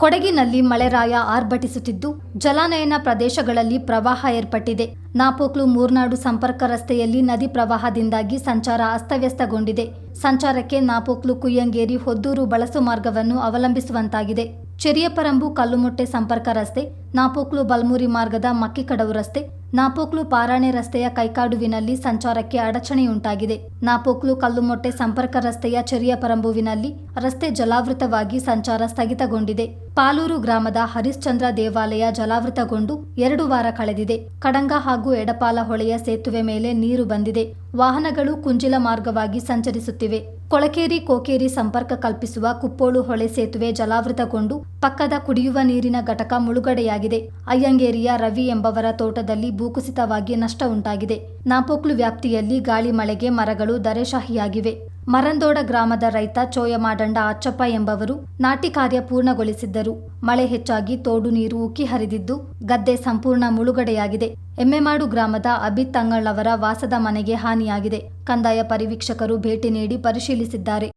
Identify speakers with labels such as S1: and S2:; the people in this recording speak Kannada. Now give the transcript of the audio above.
S1: ಕೊಡಗಿನಲ್ಲಿ ಮಳೆರಾಯ ಆರ್ಭಟಿಸುತ್ತಿದ್ದು, ಜಲಾನಯನ ಪ್ರದೇಶಗಳಲ್ಲಿ ಪ್ರವಾಹ ಏರ್ಪಟ್ಟಿದೆ. ನಾಪೋಕ್ಲು ಮೂರ್ನಾಡು ಸಂಪರ್ಕ ರಸ್ತೆಯಲ್ಲಿ ನದಿ ಪ್ರವಾಹದಿಂದಾಗಿ ಸಂಚಾರ ಅಸ್ತವ್ಯಸ್ತಗೊಂಡಿದೆ. ಸಂಚಾರಕ್ಕೆ ನಾಪೋಕ್ಲು ಕುಯ್ಯಂಗೇರಿ ಹೊದ್ದೂರು ಬಳಸು ಮಾರ್ಗವನ್ನು ಅವಲಂಬಿಸುವಂತಾಗಿದೆ. ಚೆರಿಯಪರಂಬು ಕಲ್ಲುಮೊಟ್ಟೆ ಸಂಪರ್ಕ ರಸ್ತೆ, ನಾಪೋಕ್ಲು ಬಲ್ಮೂರಿ ಮಾರ್ಗದ ಮಕ್ಕಿಕಡವು ರಸ್ತೆ ನಾಪೋಕ್ಲು ಪಾರಾಣೆ ರಸ್ತೆಯ ಕೈಕಾಡುವಿನಲ್ಲಿ ಸಂಚಾರಕ್ಕೆ ಅಡಚಣೆಯುಂಟಾಗಿದೆ. ನಾಪೋಕ್ಲು ಕಲ್ಲುಮೊಟ್ಟೆ ಸಂಪರ್ಕ ರಸ್ತೆಯ ಚೆರಿಯಪರಂಬುವಿನಲ್ಲಿ ರಸ್ತೆ ಜಲಾವೃತವಾಗಿ ಸಂಚಾರ ಸ್ಥಗಿತಗೊಂಡಿದೆ. ಪಾಲೂರು ಗ್ರಾಮದ ಹರಿಶ್ಚಂದ್ರ ದೇವಾಲಯ ಜಲಾವೃತಗೊಂಡು ಎರಡು ವಾರ ಕಳೆದಿದೆ. ಕಡಂಗ ಹಾಗೂ ಎಡಪಾಲ ಹೊಳೆಯ ಸೇತುವೆ ಮೇಲೆ ನೀರು ಬಂದಿದೆ. ವಾಹನಗಳು ಕುಂಜಿಲ ಮಾರ್ಗವಾಗಿ ಸಂಚರಿಸುತ್ತಿವೆ. ಕೊಳಕೇರಿ ಕೋಕೇರಿ ಸಂಪರ್ಕ ಕಲ್ಪಿಸುವ ಕುಪ್ಪೋಳು ಹೊಳೆ ಸೇತುವೆ ಜಲಾವೃತಗೊಂಡು ಪಕ್ಕದ ಕುಡಿಯುವ ನೀರಿನ ಘಟಕ ಮುಳುಗಡೆಯಾಗಿದೆ. ಅಯ್ಯಂಗೇರಿಯ ರವಿ ಎಂಬವರ ತೋಟದಲ್ಲಿ ಭೂಕುಸಿತವಾಗಿ ನಷ್ಟ ಉಂಟಾಗಿದೆ. ನಾಪೋಕ್ಲು ವ್ಯಾಪ್ತಿಯಲ್ಲಿ ಗಾಳಿ, ಮಳೆಗೆ ಮರಗಳು ದರೆಶಾಹಿಯಾಗಿವೆ ಮರಂದೋಡ ಗ್ರಾಮದ ರೈತ ಚೋಯಮಾಡಂಡ ಅಚ್ಚಪ್ಪ ಎಂಬವರು ನಾಟಿ ಕಾರ್ಯ ಪೂರ್ಣಗೊಳಿಸಿದ್ದರು. ಮಳೆ ಹೆಚ್ಚಾಗಿ ತೋಡು ನೀರು ಉಕ್ಕಿ ಹರಿದಿದ್ದು ಗದ್ದೆ ಸಂಪೂರ್ಣ ಮುಳುಗಡೆಯಾಗಿದೆ. ಎಮ್ಮೆಮಾಡು ಗ್ರಾಮದ ಅಬಿತ್ ತಂಗಳವರ ವಾಸದ ಮನೆಗೆ ಹಾನಿಯಾಗಿದೆ. ಕಂದಾಯ ಪರಿವೀಕ್ಷಕರು ಭೇಟಿ ನೀಡಿ ಪರಿಶೀಲಿಸಿದ್ದಾರೆ.